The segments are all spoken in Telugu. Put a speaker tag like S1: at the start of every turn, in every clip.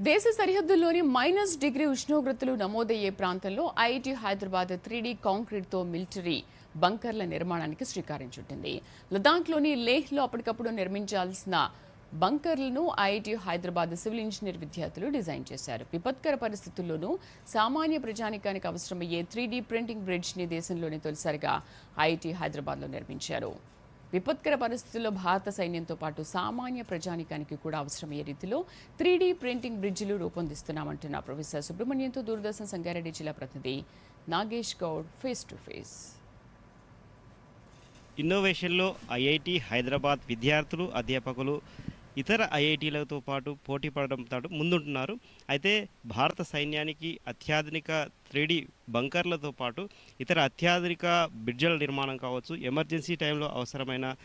S1: దేశ సరిహద్దుల్లోని మైనస్ డిగ్రీ ఉష్ణోగ్రతలు నమోదయ్యే ప్రాంతంలో ఐఐటి హైదరాబాద్ త్రీడీ కాంక్రీట్తో మిలిటరీ బంకర్ల నిర్మాణానికి శ్రీకారం చుట్టింది లదాఖ్లోని లేహ్లో అప్పటికప్పుడు నిర్మించాల్సిన బంకర్లను ఐఐటి హైదరాబాద్ సివిల్ ఇంజనీర్ విద్యార్థులు డిజైన్ చేశారు. విపత్కర పరిస్థితుల్లోనూ సామాన్య ప్రజానికానికి అవసరమయ్యే త్రీడీ ప్రింటింగ్ బ్రిడ్జ్ని దేశంలోనే తొలిసారిగా ఐఐటి హైదరాబాద్లో నిర్మించారు. విపత్కర పరిస్థితుల్లో భారత సైన్యంతో పాటు సామాన్య ప్రజానికానికి కూడా అవసరమయ్యే రీతిలో త్రీ ప్రింటింగ్ బ్రిడ్జిలు రూపొందిస్తున్నామంటున్న ప్రొఫెసర్ సుబ్రహ్మణ్యంతో దూరదర్శన్ సంగారెడ్డి జిల్లా ప్రతినిధి Nagesh Goud face to face.
S2: ఇన్నోవేషన్లో IIT Hyderabad విద్యార్థులు అధ్యాపకులు ఇతర ఐఐటీలతో పాటు పోటీ పడడంతో ముందుంటున్నారు. అయితే భారత సైన్యానికి అత్యాధునిక త్రీడీ బంకర్లతో పాటు ఇతర అత్యాధునిక బ్రిడ్జల నిర్మాణం కావచ్చు ఎమర్జెన్సీ టైంలో అవసరమైన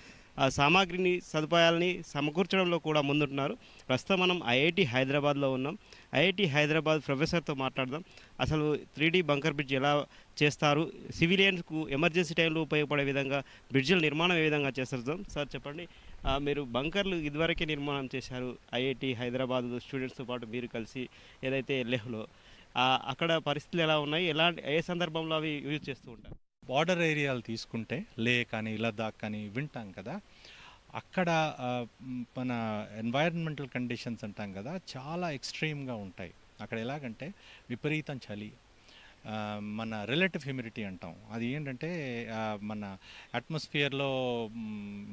S2: సామాగ్రిని సదుపాయాలని సమకూర్చడంలో కూడా ముందుంటున్నారు. ప్రస్తుతం మనం ఐఐటి హైదరాబాద్లో ఉన్నాం. ఐఐటి హైదరాబాద్ ప్రొఫెసర్తో మాట్లాడదాం. అసలు త్రీ బంకర్ బ్రిడ్జ్ ఎలా చేస్తారు? సివిలియన్స్కు ఎమర్జెన్సీ టైంలో ఉపయోగపడే విధంగా బ్రిడ్జ్ల నిర్మాణం ఏ విధంగా చేస్తారు? సార్ చెప్పండి. మీరు బంకర్లు ఇదివరకే నిర్మాణం చేశారు ఐఐటి హైదరాబాద్ స్టూడెంట్స్తో పాటు మీరు కలిసి ఏదైతే లెహ్లో అక్కడ పరిస్థితులు ఎలా ఉన్నాయి? ఎలా ఏ సందర్భంలో అవి యూజ్ చేస్తూ ఉంటారు?
S3: బార్డర్ ఏరియాలు తీసుకుంటే లే కానీ లదాఖ్ కానీ వింటాం కదా. అక్కడ మన ఎన్వైరన్మెంటల్ కండిషన్స్ అంటాం కదా చాలా ఎక్స్ట్రీమ్గా ఉంటాయి. అక్కడ ఎలాగంటే విపరీతం చలి. మన రిలేటివ్ హ్యూమిడిటీ అంటాం. అది ఏంటంటే మన అట్మాస్ఫియర్లో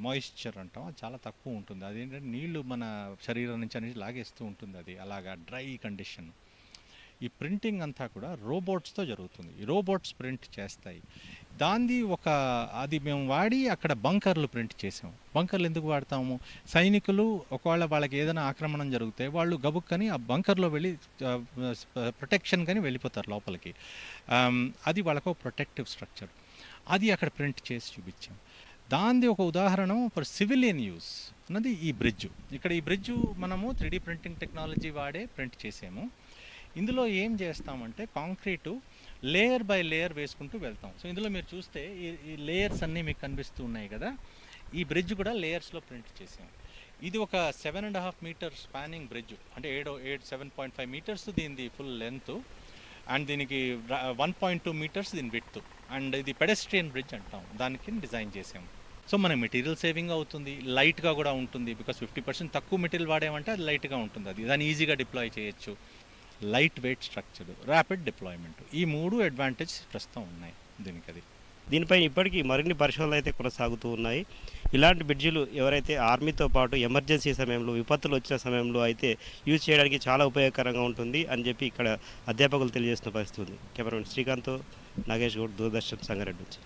S3: మాయిశ్చర్ అంటాం. అది చాలా తక్కువ ఉంటుంది. అది ఏంటంటే నీళ్ళు మన శరీరం నుంచి అనేది లాగేస్తూ ఉంటుంది అది. అలాగా డ్రై కండిషన్. ఈ ప్రింటింగ్ అంతా కూడా రోబోట్స్తో జరుగుతుంది. ఈ రోబోట్స్ ప్రింట్ చేస్తాయి. దాన్ని ఒక అది మేము వాడి అక్కడ బంకర్లు ప్రింట్ చేసాము బంకర్లు ఎందుకు వాడతాము? సైనికులు ఒకవేళ వాళ్ళకి ఏదైనా ఆక్రమణం జరిగితే వాళ్ళు గబుక్కని ఆ బంకర్లో వెళ్ళి ప్రొటెక్షన్ కానీ వెళ్ళిపోతారు లోపలికి. అది వాళ్ళకు ప్రొటెక్టివ్ స్ట్రక్చర్. అది అక్కడ ప్రింట్ చేసి చూపించాం. దాంది ఒక ఉదాహరణ ఫర్ సివిలియన్ యూస్ అన్నది ఈ బ్రిడ్జ్. ఇక్కడ ఈ బ్రిడ్జ్ మనము త్రీ ప్రింటింగ్ టెక్నాలజీ వాడే ప్రింట్ చేసాము. ఇందులో ఏం చేస్తామంటే కాంక్రీటు లేయర్ బై లేయర్ వేసుకుంటూ వెళ్తాం. సో ఇందులో మీరు చూస్తే ఈ ఈ లేయర్స్ అన్నీ మీకు కనిపిస్తూ ఉన్నాయి కదా? ఈ బ్రిడ్జ్ కూడా లేయర్స్లో ప్రింట్ చేసాం. ఇది ఒక seven and half meter spanning bridge. అంటే ఏడు ఏడు సెవెన్ పాయింట్ ఫైవ్ మీటర్స్ దీనిది ఫుల్ లెంత్. అండ్ దీనికి వన్ పాయింట్ టూ మీటర్స్ దీని విడ్త్. అండ్ ఇది పెడెస్ట్రియన్ బ్రిడ్జ్ అంటాం. దానికి డిజైన్ చేసాం. సో మన మెటీరియల్ సేవింగ్ అవుతుంది. లైట్గా కూడా ఉంటుంది. బికాస్ ఫిఫ్టీ పర్సెంట్ తక్కువ మెటీరియల్ వాడేమంటే అది లైట్గా ఉంటుంది. అది దాన్ని ఈజీగా డిప్లాయ్ చేయొచ్చు. Light weight structure rapid deployment. ఈ మూడు అడ్వాంటేజ్ ప్రస్తుతం ఉన్నాయి దీనికి అది.
S2: దీనిపై ఇప్పటికీ మరిన్ని పరిశోధనలు అయితే కొనసాగుతూ ఉన్నాయి. ఇలాంటి బ్రిడ్జిలు ఎవరైతే ఆర్మీతో పాటు ఎమర్జెన్సీ సమయంలో విపత్తులు వచ్చిన సమయంలో అయితే యూజ్ చేయడానికి చాలా ఉపయోగకరంగా ఉంటుంది అని చెప్పి ఇక్కడ అధ్యాపకులు తెలియజేస్తున్న పరిస్థితి ఉంది. కెమెరామెన్ శ్రీకాంత్ నాగేష్ గౌడ్ దూరదర్శన్ సంగారెడ్డి నుంచి.